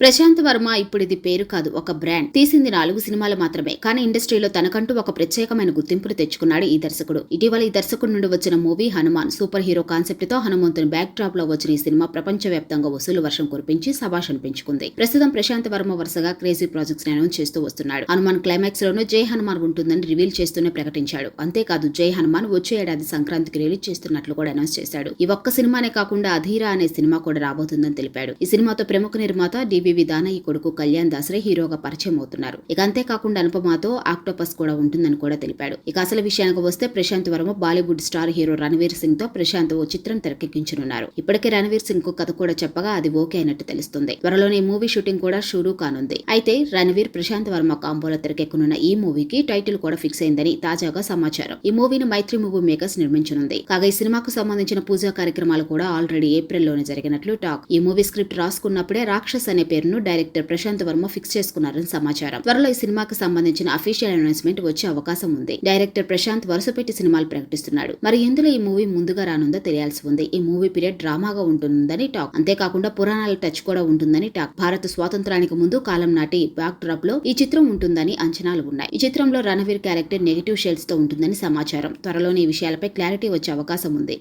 ప్రశాంత్ వర్మ ఇప్పుడు ఇది పేరు కాదు ఒక బ్రాండ్. తీసింది నాలుగు సినిమాలు మాత్రమే. కానీ ఇండస్ట్రీలో తనకంటూ ఒక ప్రత్యేకమైన గుర్తింపును తెచ్చుకున్నాడు ఈ దర్శకుడు. ఇటీవల ఈ దర్శకుడు నుండి వచ్చిన మూవీ హనుమాన్. సూపర్ హీరో కాన్సెప్ట్తో హనుమంతుని బ్యాక్ డ్రాప్లో వచ్చిన ఈ సినిమా ప్రపంచవ్యాప్తంగా వసూలు వర్షం కురిపించి సభాష్ అనిపించుకుంది ప్రస్తుతం ప్రశాంత్ వర్మ వరుసగా క్రేజీ ప్రాజెక్ట్స్ అనౌన్స్ చేస్తూ వస్తున్నాడు. హనుమాన్ క్లైమాక్స్ లోనూ జై హనుమాన్ ఉంటుందని రివీల్ చేస్తూనే ప్రకటించాడు. అంతేకాదు జై హనుమాన్ వచ్చే ఏడాది సంక్రాంతికి రిలీజ్ చేస్తున్నట్లు కూడా అనౌన్స్ చేశాడు. ఈ ఒక్క సినిమానే కాకుండా అధీరా అనే సినిమా కూడా రాబోతుందని తెలిపాడు. ఈ సినిమాతో ప్రముఖ నిర్మాత డివివి దానయ్య కొడుకు కళ్యాణ్ దాసరే హీరోగా పరిచయం అవుతున్నారు. ఇక అంతేకాకుండా అనుపమాతో ఆక్టోపస్ కూడా ఉంటుందని కూడా తెలిపాడు. ఇక అసలు విషయానికి వస్తే ప్రశాంత్ వర్మ బాలీవుడ్ స్టార్ హీరో రణవీర్ సింగ్తో ప్రశాంత్ ఓ చిత్రం తెరకెక్కించనున్నారు. ఇప్పటికే రణవీర్ సింగ్కు కథ కూడా చెప్పగా అది ఓకే అయినట్టు తెలుస్తుంది. త్వరలోనే మూవీ షూటింగ్ కూడా షురూ కానుంది. అయితే రణవీర్ ప్రశాంత్ వర్మ కాంబోలో తెరకెక్కనున్న ఈ మూవీకి టైటిల్ కూడా ఫిక్స్ అయిందని తాజాగా సమాచారం. ఈ మూవీని మైత్రి మూవీ మేకర్స్ నిర్మించనుంది. కాగా ఈ సినిమాకు సంబంధించిన పూజా కార్యక్రమాలు కూడా ఆల్రెడీ ఏప్రిల్లోనే జరిగినట్లు టాక్. ఈ మూవీ స్క్రిప్ట్ రాసుకున్నప్పుడే రాక్షస్ అనే పేరును డైరెక్టర్ ప్రశాంత్ వర్మ ఫిక్స్ చేసుకున్నారని సమాచారం. త్వరలో ఈ సినిమాకు సంబంధించిన అఫీషియల్ అనౌన్స్మెంట్ వచ్చే అవకాశం ఉంది. డైరెక్టర్ ప్రశాంత్ వరుసపెట్టి సినిమాలు ప్రకటిస్తున్నాడు. మరి ఇందులో ఈ మూవీ ముందుగా రానుందో తెలియాల్సి ఉంది. ఈ మూవీ పీరియడ్ డ్రామాగా ఉంటుందని టాక్. అంతేకాకుండా పురాణాల టచ్ కూడా ఉంటుందని టాక్. భారత స్వాతంత్రానికి ముందు కాలం నాటి బ్యాక్ డ్రాప్లో ఈ చిత్రం ఉంటుందని అంచనాలు ఉన్నాయి. ఈ చిత్రంలో రణవీర్ క్యారెక్టర్ నెగిటివ్ షేడ్స్తో ఉంటుందని సమాచారం. త్వరలోనే ఈ విషయాలపై క్లారిటీ వచ్చే అవకాశం ఉంది.